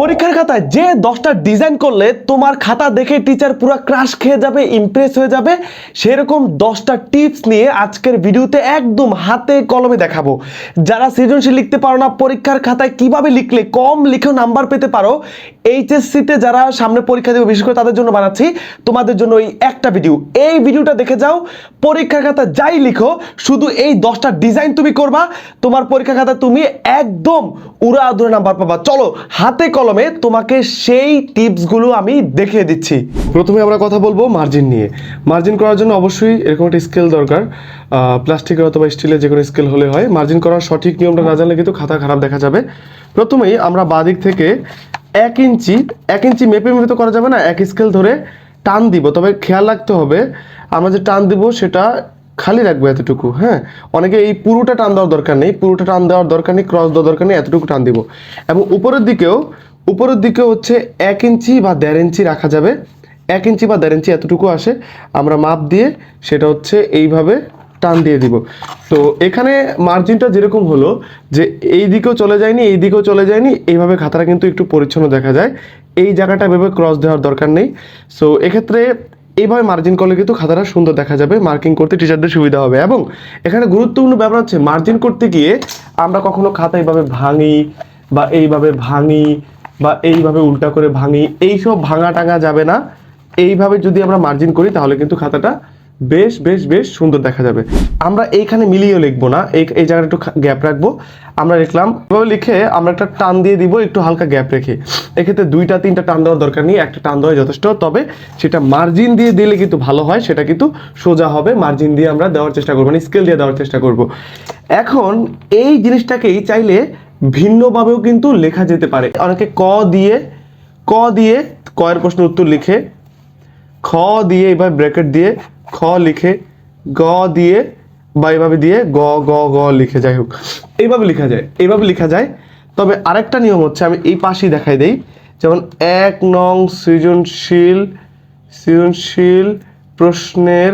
পরীক্ষার খাতায় যে দশটা ডিজাইন করলে তোমার খাতা দেখে টিচার পুরো ক্রাশ খেয়ে যাবে ইমপ্রেস হয়ে যাবে, সেরকম দশটা টিপস নিয়ে আজকের ভিডিওতে একদম হাতে কলমে দেখাবো। যারা সৃজনশীল লিখতে পারো না, পরীক্ষার খাতায় কীভাবে লিখলে কম লিখেও নাম্বার পেতে পারো এইচএসসিতে যারা সামনে পরীক্ষা দেবে, বিশেষ করে তাদের জন্য বানাচ্ছি, তোমাদের জন্য এই একটা ভিডিও এই ভিডিওটা দেখে যাও, পরীক্ষার খাতা যাই লিখো, শুধু এই দশটা ডিজাইন তুমি করবা, তোমার পরীক্ষা খাতা তুমি একদম উড়া আদুরে নাম্বার পাবা। চলো, হাতে কলমে তোমাকে সেই টিপসগুলো আমি দেখিয়ে দিচ্ছি। প্রথমে আমরা কথা বলব মার্জিন নিয়ে। মার্জিন করার জন্য অবশ্যই এরকম একটা স্কেল দরকার। প্লাস্টিকের অথবা স্টিলের যে কোনো স্কেল হলে হয়। মার্জিন করার সঠিক নিয়মটা না জানলে কিন্তু খাতা খারাপ দেখা যাবে। প্রথমেই আমরা বাদিক থেকে এক ইঞ্চি এক ইঞ্চি মেপে মেপে তো করা যাবে না, এক স্কেল ধরে টান দিব। তবে খেয়াল রাখতে হবে, আমরা যে টান দিব সেটা খালি রাখব এতটুকু হ্যাঁ? অনেকে এই পুরোটা টান দেওয়ার দরকার নেই, পুরোটা টান দেওয়ার দরকার নেই ক্রস দেওয়ার দরকার নেই, এতটুকু টান দিব। এবং উপরের দিকেও উপরের দিকে হচ্ছে এক ইঞ্চি বা দেড় ইঞ্চি রাখা যাবে। এক ইঞ্চি বা দেড় ইঞ্চি এতটুকু আসে। আমরা মাপ দিয়ে সেটা হচ্ছে এইভাবে টান দিয়ে দিব। তো এখানে মার্জিনটা যেরকম হলো যে এই দিকেও চলে যায়নি, এই দিকেও চলে যায়নি, এইভাবে খাতাটা কিন্তু একটু পরিচ্ছন্ন দেখা যায়। এই জায়গাটা ভেবে ক্রস দেওয়ার দরকার নেই। সো এক্ষেত্রে এইভাবে মার্জিন করলে কিন্তু খাতাটা সুন্দর দেখা যাবে মার্কিং করতে টিচারদের সুবিধা হবে। এবং এখানে গুরুত্বপূর্ণ ব্যাপার হচ্ছে মার্জিন করতে গিয়ে আমরা কখনো খাতা এইভাবে ভাঙি বা এইভাবে ভাঙি বা এইভাবে উল্টা করে ভাঙি, এইসব ভাঙা টাঙা যাবে না। এইভাবে যদি আমরা মার্জিন করি, তাহলে কিন্তু খাতাটা বেশ বেশ বেশ সুন্দর দেখা যাবে। আমরা এইখানে মিলিয়েও লিখব না, এই এই জায়গাটা একটু গ্যাপ রাখব। আমরা লিখলাম, এভাবে লিখে আমরা একটা টান দিয়ে দিব, একটু হালকা গ্যাপ রেখে। এক্ষেত্রে দুইটা, তিনটা টান দেওয়ার দরকার নেই, একটা টান দেওয়া যথেষ্ট। তবে সেটা মার্জিন দিয়ে দিলে কিন্তু ভালো হয়, সেটা কিন্তু সোজা হবে। মার্জিন দিয়ে আমরা দেওয়ার চেষ্টা করব মানে স্কেল দিয়ে দেওয়ার চেষ্টা করব। এখন এই জিনিসটাকেই চাইলে ভিন্নভাবেও কিন্তু লেখা যেতে পারে। অনেকে ক দিয়ে ক দিয়ে কয়ের প্রশ্ন উত্তর লিখে, খ দিয়ে এবার ব্র্যাকেট দিয়ে খ লিখে, গ দিয়ে বা এভাবে দিয়ে গ গ গ লিখে যাই হোক। এইভাবে লেখা যায়, এইভাবে লেখা যায়। তবে আরেকটা নিয়ম হচ্ছে, আমি এই পাশেই দেখাই দেই, যেমন এক নং সৃজনশীল সৃজনশীল প্রশ্নের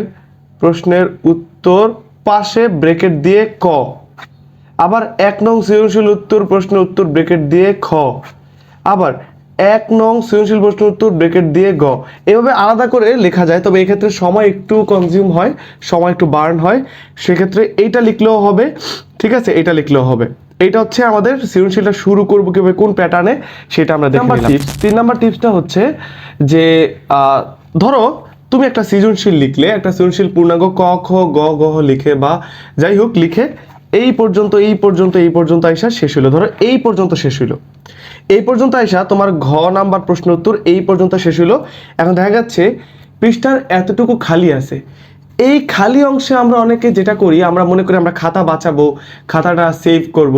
প্রশ্নের উত্তর পাশে ব্রেকেট দিয়ে ক। আবার এক নং সৃজনশীল উত্তর প্রশ্ন উত্তর ব্রেকেট দিয়ে খ। আবার এক নং সৃজনশীল প্রশ্ন উত্তর ব্রেকেট দিয়ে গ। এভাবে আলাদা করে লেখা যায় তবে এক্ষেত্রে সময় একটু কনজিউম হয় সময় একটু বার্ন হয়। সেক্ষেত্রে এইটা লিখলেও হবে ঠিক আছে? এটা লিখলেও হবে। এটা হচ্ছে আমাদের সৃজনশীলটা শুরু করব কীভাবে কোন প্যাটার্নে সেটা আমরা দেখে নিলাম। টিপস তিন নাম্বার টিপসটা হচ্ছে যে ধরো তুমি একটা সৃজনশীল লিখলে একটা সৃজনশীল পূর্ণাঙ্গ ক খ গ গ লিখে বা যাই হোক লিখে এই পর্যন্ত এই পর্যন্ত এই পর্যন্ত আইসা শেষ হলো ধরো, এই পর্যন্ত শেষ হলো এই পর্যন্ত আইসা তোমার ঘ নাম্বার প্রশ্ন উত্তর এই পর্যন্ত শেষ হলো এখন দেখা যাচ্ছে, পৃষ্ঠার এতটুকু খালি আছে। এই খালি অংশে আমরা অনেকে যেটা করি, আমরা মনে করি আমরা খাতা বাঁচাবো, খাতাটা সেভ করব।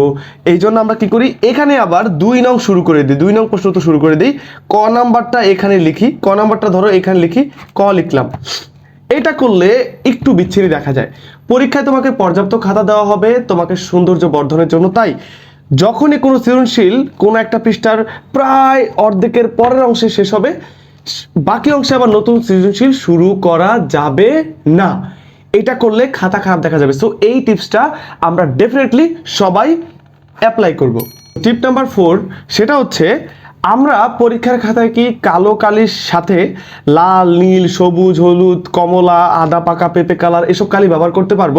এই জন্য আমরা কি করি, এখানে আবার দুই নং শুরু করে দিই। দুই নং প্রশ্ন তো শুরু করে দিই। ক নাম্বারটা এখানে লিখি, ক নাম্বারটা ধরো এখানে লিখি, ক লিখলাম। এটা করলে একটু বিচ্ছিরি দেখা যায়। পরীক্ষায় তোমাকে পর্যাপ্ত খাতা দেওয়া হবে, তোমাকে সৌন্দর্য বর্ধনের জন্য। তাই যখনই কোনো সৃজনশীল কোনো একটা পৃষ্ঠার প্রায় অর্ধেকের পরের অংশে শেষ হবে, বাকি অংশে আবার নতুন সৃজনশীল শুরু করা যাবে না। এটা করলে খাতা খারাপ দেখা যাবে। সো এই টিপসটা আমরা ডেফিনেটলি সবাই অ্যাপ্লাই করব। টিপ নাম্বার ফোর সেটা হচ্ছে আমরা পরীক্ষার খাতায় কি কালো কালির সাথে লাল, নীল, সবুজ, হলুদ, কমলা, আদা, পাকা, পেঁপে, কালার এসব কালি ব্যবহার করতে পারব।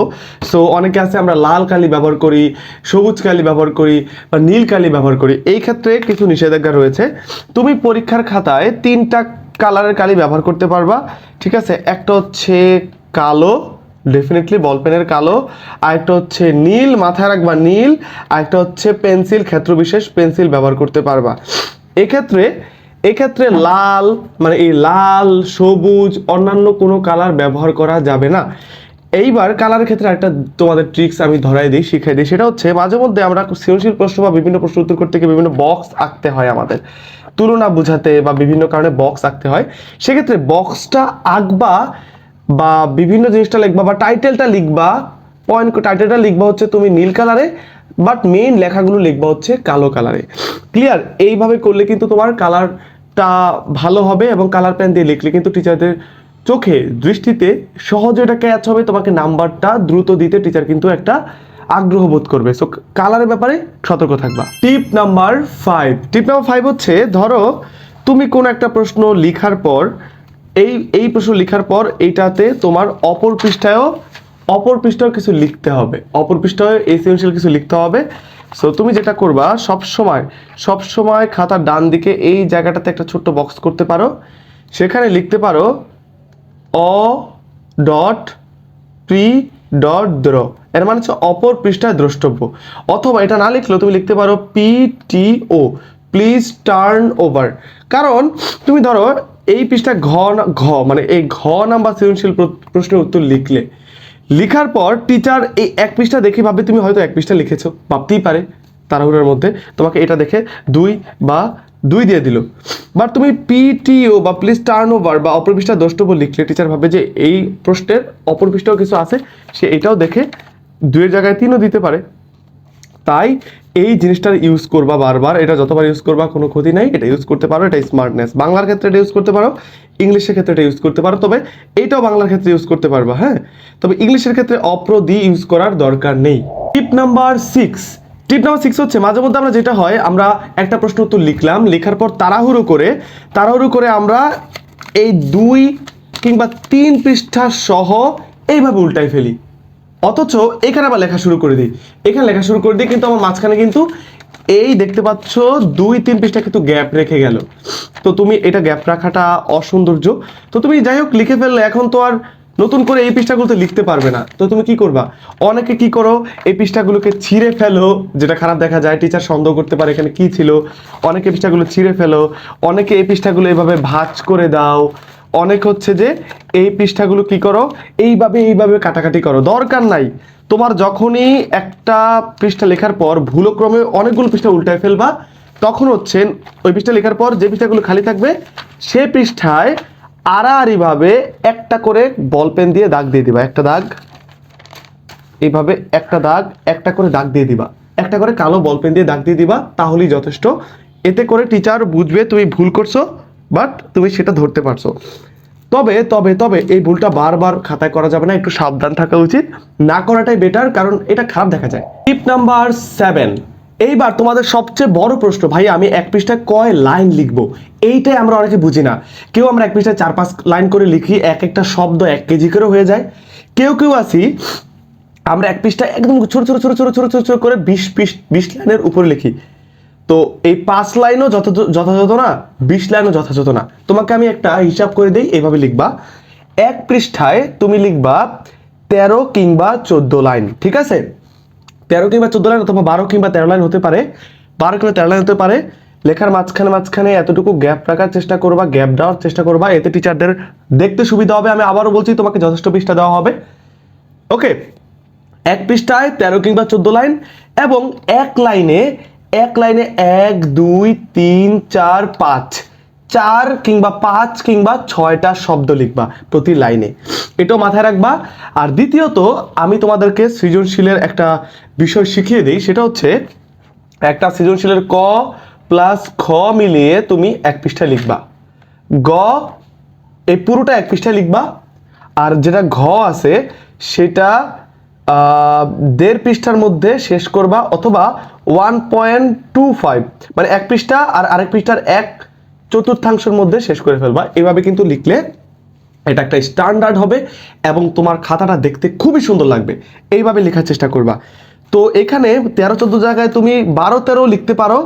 সো অনেকে আছে আমরা লাল কালি ব্যবহার করি, সবুজ কালি ব্যবহার করি বা নীল কালি ব্যবহার করি। এই ক্ষেত্রে কিছু নিষেধাজ্ঞা রয়েছে। তুমি পরীক্ষার খাতায় তিনটা কালারের কালি ব্যবহার করতে পারবা, ঠিক আছে? একটা হচ্ছে কালো ডেফিনেটলি বল পেনের কালো আরেকটা হচ্ছে নীল, মাথায় রাখবা নীল আরেকটা হচ্ছে পেন্সিল ক্ষেত্র বিশেষ পেন্সিল ব্যবহার করতে পারবা। এক্ষেত্রে এক্ষেত্রে লাল মানে এই লাল, সবুজ, অন্যান্য কোনো কালার ব্যবহার করা যাবে না। এইবার কালারের ক্ষেত্রে একটা তোমাদের ট্রিক্স আমি ধরাই দিই, শিখাই দিই। সেটা হচ্ছে, মাঝে মধ্যে আমরা সৃজনশীল প্রশ্ন বা বিভিন্ন প্রশ্ন উত্তর করতে গিয়ে বিভিন্ন বক্স আঁকতে হয় আমাদের। তুলনা বোঝাতে বা বিভিন্ন কারণে বক্স আঁকতে হয়। সেক্ষেত্রে বক্সটা আঁকবা বা বিভিন্ন জিনিসটা লিখবা বা টাইটেলটা লিখবা পয়েন্ট টাইটেলটা লিখবা হচ্ছে তুমি নীল কালারে বাট মেইন লেখাগুলো লিখবা হচ্ছে কালো কালারে ক্লিয়ার এইভাবে করলে কিন্তু তোমার কালারটা ভালো হবে এবং কালার পেন দিয়ে লিখলে কিন্তু টিচারদের চোখে, দৃষ্টিতে সহজে এটা ক্যাচ হবে, তোমাকে নাম্বারটা দ্রুত দিতে টিচার কিন্তু একটা আগ্রহ বোধ করবে। সো কালারের ব্যাপারে সতর্ক থাকবা। Tip number five tip number five হচ্ছে, ধরো, তুমি কোন একটা প্রশ্ন লিখার পর, এই এই প্রশ্ন লিখার পর, এইটাতে তোমার অপর পৃষ্ঠায়ও অপর পৃষ্ঠায় কিছু লিখতে হবে। অপর পৃষ্ঠায় এসেনশিয়াল কিছু লিখতে হবে। সো তুমি যেটা করবা সব সময় সব সময় খাতার ডান দিকে এই জায়গাটাতে একটা ছোট্ট বক্স করতে পারো। সেখানে লিখতে পারো, অ ডট প্রি ডট দ্র। এর মানে হচ্ছে অপর পৃষ্ঠায় দ্রষ্টব্য। অথবা এটা না লিখলেও তুমি লিখতে পারো P T O. Please turn over কারণ তুমি ধরো, এই পৃষ্ঠা ঘ ঘ মানে এই ঘ নাম্বার সৃজনশীল প্রশ্নের উত্তর লিখলে। লিখার পর টিচার এই এক পৃষ্ঠা দেখে ভাববে, তুমি হয়তো এক পৃষ্ঠা লিখেছো। ভাবতেই পারে তাড়াহুড়ার মধ্যে। তোমাকে এটা দেখে দুই বা দুই দিয়ে দিল। বা তুমি পিটিও বা প্লিজ টার্ন ওভার বা অপর পৃষ্ঠা দ্রষ্টব্য লিখলে টিচার ভাবে যে এই প্রশ্নের অপর পৃষ্ঠাও কিছু আছে, সে এটাও দেখে দুইয়ের জায়গায় তিনও দিতে পারে। তাই এই জিনিসটার ইউজ করবা বারবার, এটা যতবার ইউজ করবা কোনো ক্ষতি নাই, এটা ইউজ করতে পারো, এটা স্মার্টনেস বাংলার ক্ষেত্রে এটা ইউজ করতে পারো, ইংলিশের ক্ষেত্রে এটা ইউজ করতে পারো, তবে এইটাও বাংলার ক্ষেত্রে ইউজ করতে পারবা হ্যাঁ? তবে ইংলিশের ক্ষেত্রে অপ্র দি ইউজ করার দরকার নেই। Tip number six tip number six হচ্ছে, মাঝে মধ্যে আমরা যেটা হয়, আমরা একটা প্রশ্ন উত্তর লিখলাম, লেখার পর তাড়াহুড়ো করে তাড়াহুড়ো করে আমরা এই দুই কিংবা তিন পৃষ্ঠা সহ এইভাবে উল্টাই ফেলি। অথচ এখানে আবার লেখা শুরু করে দিই। এখানে লেখা শুরু করে দিই, কিন্তু আমার মাঝখানে কিন্তু এই দেখতে পাচ্ছ দুই, তিন পৃষ্ঠা কিন্তু গ্যাপ রেখে গেল। তো তুমি এটা গ্যাপ রাখাটা অসৌন্দর্য। তো তুমি যাই হোক লিখে ফেললে, এখন তো আর নতুন করে এই পৃষ্ঠাগুলোতে লিখতে পারবে না। তো তুমি কি করবা? অনেকে কি করো, এই পৃষ্ঠাগুলোকে ছিঁড়ে ফেলো, যেটা খারাপ দেখা যায় টিচার সন্দেহ করতে পারে এখানে কি ছিল। অনেকে পৃষ্ঠাগুলো ছিঁড়ে ফেলো, অনেকে এই পৃষ্ঠাগুলো এভাবে ভাঁজ করে দাও। অনেক হচ্ছে যে এই পৃষ্ঠাগুলো কি করো? এইভাবে এইভাবে কাটাকাটি করো। দরকার নাই। তোমার যখনই একটা পৃষ্ঠা লেখার পর ভুলক্রমে অনেকগুলো পৃষ্ঠা উল্টায় ফেলবা, তখন হচ্ছে ওই পৃষ্ঠা লেখার পর যে পৃষ্ঠাগুলো খালি থাকবে, সে পৃষ্ঠায় আড়াআড়িভাবে একটা করে বল পেন দিয়ে দাগ দিয়ে দিবা। একটা দাগ, এইভাবে একটা দাগ, একটা করে দাগ দিয়ে দিবা। একটা করে কালো বল পেন দিয়ে দাগ দিয়ে দিবা, তাহলেই যথেষ্ট। এতে করে টিচার বুঝবে তুমি ভুল করছ বাট তুমি সেটা ধরতে পারছ। তবে তবে তবে এই ভুলটা বারবার খাতায় করা যাবে না, একটু সাবধান থাকা উচিত। না করাটাই বেটার কারণ এটা খারাপ দেখা যায়। টিপ নাম্বার সেভেন এইবার তোমাদের সবচেয়ে বড় প্রশ্ন, ভাই, আমি এক পৃষ্ঠায় কয় লাইন লিখব? এইটাই আমরা অনেকে বুঝি না। কেউ আমরা এক পৃষ্ঠায় চার, পাঁচ লাইন করে লিখি, এক একটা শব্দ এক কেজি করে হয়ে যায়। কেউ কেউ আছি, আমরা এক পৃষ্ঠা একদম ছোট ছোট ছোট ছোট ছোট ছোট ছোট করে বিশ বিশ বিশ লাইনের উপরে লিখি। তো এই পাঁচ লাইনও যথাযথ না, বিশ লাইনও যথাযথ না। তোমাকে আমি একটা হিসাব করে দিই, এভাবে লিখবা। এক পৃষ্ঠায় তুমি লিখবা তেরো কিংবা চোদ্দ লাইন, ঠিক আছে? তেরো কিংবা চোদ্দ লাইন অথবা বারো কিংবা তেরো লাইন হতে পারে, বারো কিংবা তেরো লাইন হতে পারে। লেখার মাঝখানে মাঝখানে এতটুকু গ্যাপ রাখার চেষ্টা করবা, গ্যাপ দেওয়ার চেষ্টা করবা। এতে টিচারদের দেখতে সুবিধা হবে। আমি আবারও বলছি, তোমাকে যথেষ্ট পৃষ্ঠা দেওয়া হবে। ওকে এক পৃষ্ঠায় তেরো কিংবা চোদ্দ লাইন এবং এক লাইনে এক লাইনে এক, দুই, তিন, চার, পাঁচ। চার কিংবা পাঁচ কিংবা ছয়টা শব্দ লিখবা প্রতি লাইনে। এটাও মাথায় রাখবা। আর দ্বিতীয়ত, আমি তোমাদেরকে সৃজনশীলের একটা বিষয় শিখিয়ে দিই। সেটা হচ্ছে, একটা সৃজনশীলের ক প্লাস খ মিলিয়ে তুমি এক পৃষ্ঠায় লিখবা। গ, এই পুরোটা এক পৃষ্ঠায় লিখবা। আর যেটা ঘ আছে, সেটা দেড় পৃষ্ঠার মধ্যে শেষ করবা অথবা ওয়ান পয়েন্ট টু ফাইভ মানে এক পৃষ্ঠা আর আরেক পৃষ্ঠার এক চতুর্থাংশের মধ্যে শেষ করে ফেলবা। এভাবে কিন্তু লিখলে এটা একটা স্ট্যান্ডার্ড হবে এবং তোমার খাতাটা দেখতে খুবই সুন্দর লাগবে। এইভাবে লেখার চেষ্টা করবা। তো এখানে তেরো চোদ্দ জায়গায় তুমি বারো তেরো লিখতে পারো।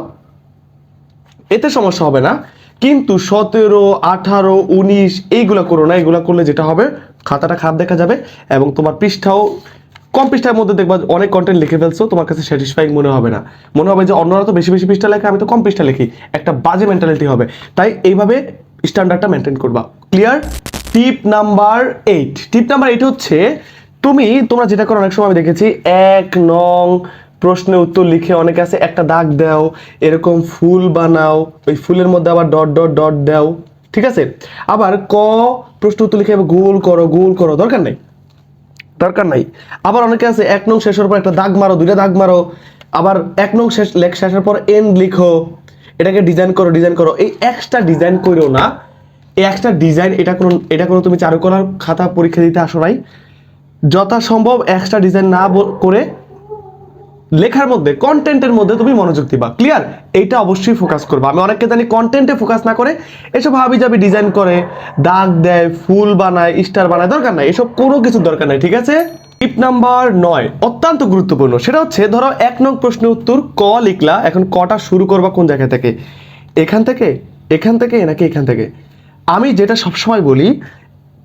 এতে সমস্যা হবে না। কিন্তু সতেরো, আঠারো, উনিশ, এইগুলো করো না। এগুলো করলে যেটা হবে, খাতাটা খারাপ দেখা যাবে এবং তোমার পৃষ্ঠাও কম পৃষ্ঠার মধ্যে দেখবা অনেক কন্টেন্ট লিখে ফেলছো, তোমার কাছে স্যাটিসফাইং মনে হবে না। মনে হবে যে অন্যরা তো বেশি বেশি পৃষ্ঠা লেখে, আমি তো কম পৃষ্ঠা লিখি। একটা বাজে মেন্টালিটি হবে। তাই এইভাবে স্ট্যান্ডার্ডটা মেনটেন করবা। Clear tip number eight tip number eight হচ্ছে, তুমি, তোমরা যেটা করো, অনেক সময় আমি দেখেছি, এক নং প্রশ্নের উত্তর লিখে অনেকে আছে, একটা দাগ দাও, এরকম ফুল বানাও, ওই ফুলের মধ্যে আবার ডট ডট ডট দাও। ঠিক আছে? আবার ক প্রশ্ন উত্তর লিখে গোল করো গোল করো, দরকার নেই। দরকার নাই। আবার অনেকে আছে, এক নং শেষের পর একটা দাগ মারো, দুইটা দাগ মারো, আবার এক নং শেষ, লেখ শেষের পর এন লিখো, এটাকে ডিজাইন করো ডিজাইন করো। এই এক্সট্রা ডিজাইন করো না। এই এক্সট্রা ডিজাইন এটা কোনো এটা কোনো তুমি চারুকলার খাতা পরীক্ষা দিতে আসো নাই। যথাসম্ভব এক্সট্রা ডিজাইন না করে লেখার মধ্যে কন্টেন্টের মধ্যে তুমি মনোযোগ দিবা। ক্লিয়ার এইটা অবশ্যই ফোকাস করবা। আমি অনেককে জানি কন্টেন্টে ফোকাস না করে এসব হাবি যাবি ডিজাইন করে, দাগ দেয়, ফুল বানায় স্টার বানায়, দরকার নাই। এসব কোনো কিছু দরকার নাই, ঠিক আছে? টিপ নাম্বার নয়, অত্যন্ত গুরুত্বপূর্ণ। সেটা হচ্ছে, ধরো এক নং প্রশ্নের উত্তর ক লিখলা, এখন কটা শুরু করবা কোন জায়গা থেকে? এখান থেকে? এখান থেকে নাকি এখান থেকে? আমি যেটা সবসময় বলি,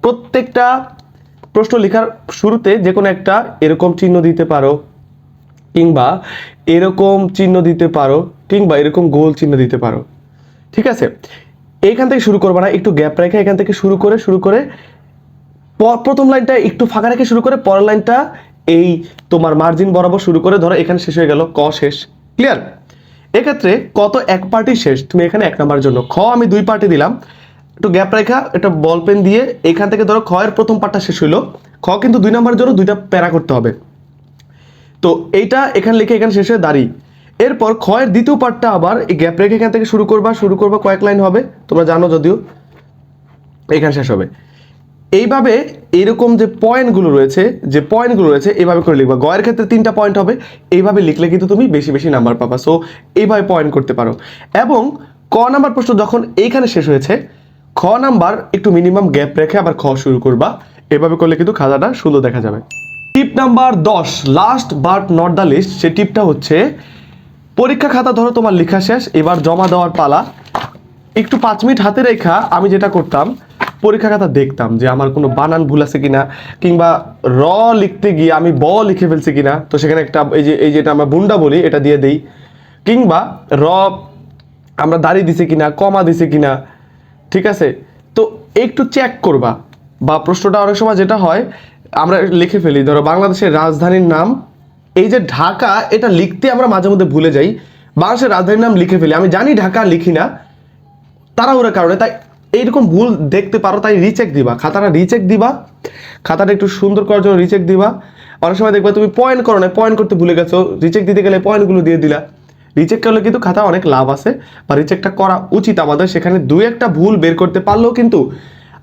প্রত্যেকটা প্রশ্ন লেখার শুরুতে যে কোনো একটা এরকম চিহ্ন দিতে পারো। কিংবা এরকম চিহ্ন দিতে পারো, কিংবা এরকম গোল চিহ্ন দিতে পারো। ঠিক আছে? এইখান থেকে শুরু করবা না, একটু গ্যাপ রেখে এখান থেকে শুরু করে শুরু করে প্রথম লাইনটা একটু ফাঁকা রেখে শুরু করে, পরের লাইনটা এই তোমার মার্জিন বরাবর শুরু করে, ধরো এখানে শেষ হয়ে গেল, ক শেষ। ক্লিয়ার এক্ষেত্রে কত এক পার্টি শেষ? তুমি এখানে এক নাম্বার জন্য। খ আমি দুই পার্টি দিলাম। একটু গ্যাপ রেখা, একটা বল পেন দিয়ে এখান থেকে ধরো খ এর প্রথম পার্টটা শেষ হইল। খ কিন্তু দুই নাম্বার জন্য দুইটা প্যারা করতে হবে। তো এইটা এখানে লিখে এখানে শেষ দাঁড়ি। এরপর ক্ষয়ের দ্বিতীয় পার্টটা আবার এই গ্যাপ রেখে এখান থেকে শুরু করবা শুরু করবা কয়েক লাইন হবে, তোমরা জানো যদিও এখানে শেষ হবে। এইভাবে এরকম যে পয়েন্টগুলো রয়েছে, যে পয়েন্টগুলো রয়েছে, এইভাবে করে লিখবা। গয়ের ক্ষেত্রে তিনটা পয়েন্ট হবে, এইভাবে লিখলে কিন্তু তুমি বেশি বেশি নাম্বার পাবা। সো এইভাবে পয়েন্ট করতে পারো। এবং ক নাম্বার প্রশ্ন যখন এইখানে শেষ হয়েছে, খ নাম্বার একটু মিনিমাম গ্যাপ রেখে আবার খ শুরু করবা। এভাবে করলে কিন্তু খাতাটা সুন্দর দেখা যাবে। টিপ নাম্বার দশ last but not the least সে টিপটা হচ্ছে, পরীক্ষা খাতা ধরো তোমার লেখা শেষ, এবার জমা দেওয়ার পালা। একটু পাঁচ মিনিট হাতে রেখা, আমি যেটা করতাম, পরীক্ষা খাতা দেখতাম যে আমার কোনো বানান ভুল আছে কিনা, কিংবা র লিখতে গিয়ে আমি ব লিখে ফেলছি কিনা। তো সেখানে একটা, এই যে, এই যেটা আমরা বুন্ডা বলি, এটা দিয়ে দেই। কিংবা র, আমরা দাঁড়িয়ে দিছে কিনা, কমা দিছে কিনা, ঠিক আছে? তো একটু চেক করবা। বা প্রশ্নটা অনেক সময় যেটা হয় আমরা লিখে ফেলি, ধরো বাংলাদেশের রাজধানীর নাম। এই যে ঢাকা, এটা লিখতে আমরা মাঝে মধ্যে ভুলে যাই। বাংলাদেশের রাজধানীর নাম লিখে ফেলি। আমি জানি ঢাকা, লিখি না। তাড়াহুড়োর কারণে, তাই এইরকম ভুল দেখতে পারো, তাই রিচেক দিবা। খাতাটা রিচেক দিবা। খাতাটা একটু সুন্দর করার জন্য রিচেক দিবা। অনেক সময় দেখবা তুমি পয়েন্ট করো না পয়েন্ট করতে ভুলে গেছো। রিচেক দিতে গেলে পয়েন্টগুলো দিয়ে দিলা। রিচেক করলে কিন্তু খাতা অনেক লাভ আছে, বা রিচেকটা করা উচিত আমাদের। সেখানে দুই একটা ভুল বের করতে পারলেও কিন্তু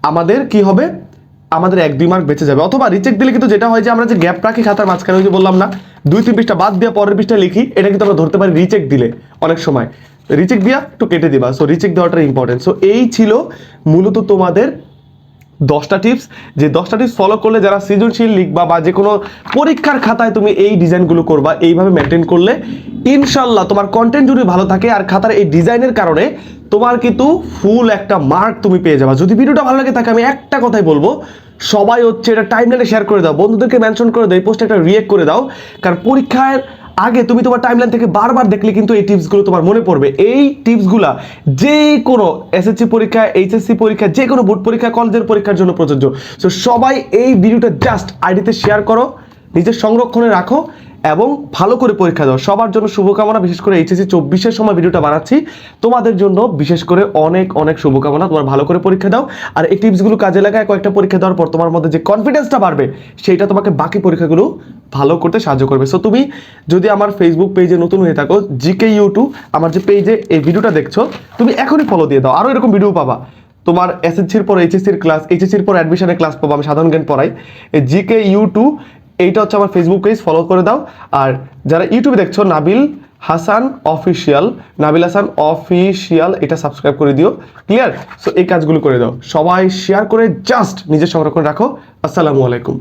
আমাদের কি হবে? আমাদের এক, দুই মার্ক বেঁচে যাবে। অথবা রিচেক দিলে কিন্তু যেটা হয় যে আমরা যে গ্যাপ রাখি খাতার মাঝখানে, ওই যে বললাম না, দুই, তিন পৃষ্ঠা বাদ দিয়ে পরের পৃষ্ঠা লিখি, এটা কিন্তু আমরা ধরতে পারি রিচেক দিলে অনেক সময়। রিচেক দিয়া একটু কেটে দিবা। সো রিচেক দেওয়াটা ইম্পর্টেন্ট সো এই ছিল মূলত তোমাদের দশটা টিপস যে দশটা টিপস ফলো করলে যারা সৃজনশীল লিখবা বা যে কোনো পরীক্ষার খাতায় তুমি এই ডিজাইনগুলো করবা, এইভাবে মেনটেন করলে ইনশাল্লাহ তোমার কন্টেন্ট যদি ভালো থাকে আর খাতার এই ডিজাইনের কারণে তোমার কিন্তু ফুল একটা মার্ক তুমি পেয়ে যাবা। যদি ভিডিওটা ভালো লাগে তাকে আমি একটা কথাই বলব সবাই হচ্ছে এটা টাইমলাইনে শেয়ার করে দাও, বন্ধুদেরকে মেনশন করে দাও, এই পোস্টে একটা রিয়েক্ট করে দাও, কারণ পরীক্ষার আগে তুমি তোমার টাইমলাইন থেকে বারবার দেখলে কিন্তু এই টিপসগুলো তোমার মনে পড়বে। এই টিপসগুলো যে কোনো এসএসসি পরীক্ষা এইচএসসি পরীক্ষা যে কোনো বোর্ড পরীক্ষা কলেজের পরীক্ষার জন্য প্রযোজ্য। সো সবাই এই ভিডিওটা জাস্ট আইডিতে শেয়ার করো, নিজের সংরক্ষণে রাখো এবং ভালো করে পরীক্ষা দাও। সবার জন্য শুভকামনা, বিশেষ করে এইচএসি চব্বিশের সময় ভিডিওটা বানাচ্ছি। তোমাদের জন্য বিশেষ করে অনেক অনেক শুভকামনা। তোমার ভালো করে পরীক্ষা দাও। আর এই টিপসগুলো কাজে লাগায় কয়েকটা পরীক্ষা দেওয়ার পর তোমার মধ্যে যে কনফিডেন্সটা বাড়বে, সেইটা তোমাকে বাকি পরীক্ষাগুলো ভালো করতে সাহায্য করবে। সো তুমি যদি আমার ফেসবুক পেজে নতুন হয়ে থাকো জিকে ইউটিউব আমার যে পেজে এই ভিডিওটা দেখছ, তুমি এখনই ফলো দিয়ে দাও। আরও এরকম ভিডিও পাবা। তোমার এসএসসির পর এইচএসসির ক্লাস এইচএসসির পর অ্যাডমিশনের ক্লাস পাবো, আমি সাধারণ জ্ঞান পড়াই। জিকে ইউটিউব এইটা হচ্ছে আমার ফেসবুক পেজ ফলো করে দাও। আর যারা ইউটিউবে দেখছ, নাবিল হাসান অফিসিয়াল নাবিল হাসান অফিসিয়াল এটা সাবস্ক্রাইব করে দিও। ক্লিয়ার সো এই কাজগুলো করে দাও। সবাই শেয়ার করে জাস্ট নিজের সংরক্ষণ রাখো। আসসালামু আলাইকুম।